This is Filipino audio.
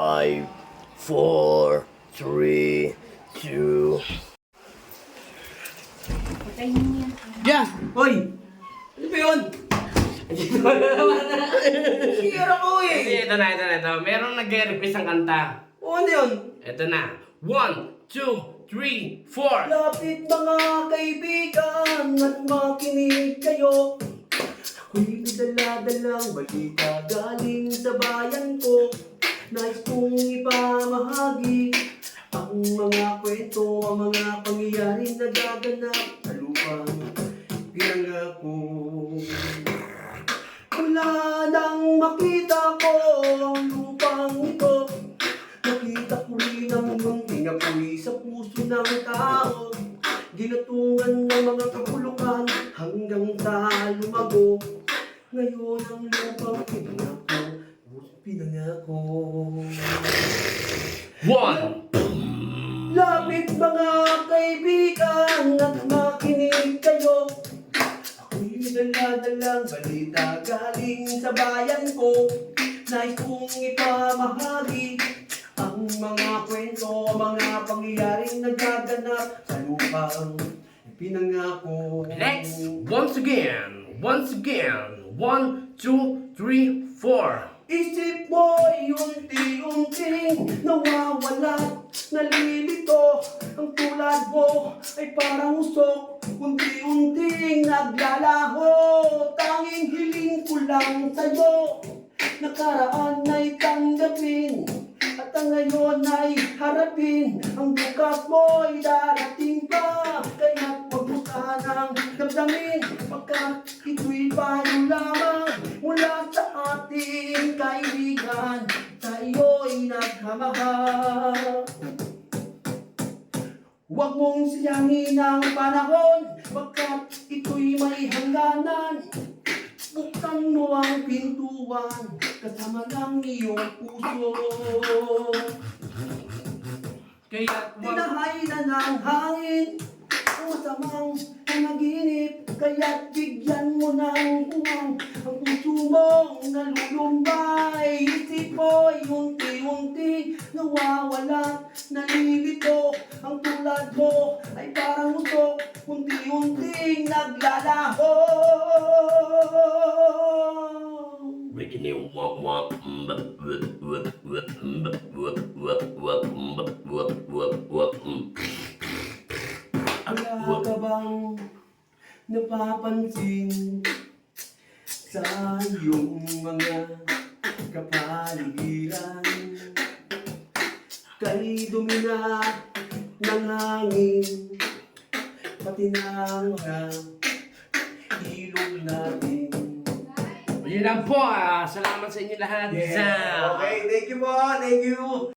Five, four, three, two. Diyan! Hoy! Ano ba yun? Sira ko eh! ito na, ito na, ito. Merong nag-request ng kanta. O ano yun? Ito na. One, two, three, four. Lapit mga kaibigan at makinig kayo Ako'y dala-dalang balita galing sa bayan ko Nais kong ipamahagi Ang mga kwento, ang mga pangyayaring nagaganap sa lupang pinangako Wala nang makita ko ang lupang ito. Nakita ko rin ang munting apoy sa puso ng tao. Ginatungan ng mga kapulukan hanggang sa lumago. Ngayon ang lupang pinangako Pinangako One. Lapit mga kaibigan at makinig kayo Ako'y dala-dalang balita galing sa bayan ko Nais kong ipamahagi ang mga kwento, mga pangyayaring nagaganap sa lupang pinangako. Next. Once again. Once again. One, two, three, four. Isip mo'y unti-unting nawawala Nalilito ang tulad mo ay parang usok Unti-unting naglalaho Tanging hiling ko lang sa'yo. Nakaraan ay tanggapin At ang ngayon ay harapin. Ang bukas mo'y darating pa ating kaibigan Tayo'y naghamahal. Huwag mong sayangin ang panahon Pagkat ito'y may hangganan. Buksan mo ang pintuan Kasama ng iyong puso. Kaya, Tinahay na ng hangin Ang masamang panaginip Kaya't bigyan mo ng nalulumbay Isip mo'y unti-unti Nawawala, nalilito Ang tulad mo ay parang usok Unti-unting naglalaho wop wop wop wop wop wop wop wop wop wop wop wop Wala ka bang napapansin sa iyong mga kapaligiran? Kay dumi na ng hangin, pati ng mga ilog natin. yun lang po. ah. Salamat sa inyo lahat. Sa- Okay, thank you po, thank you.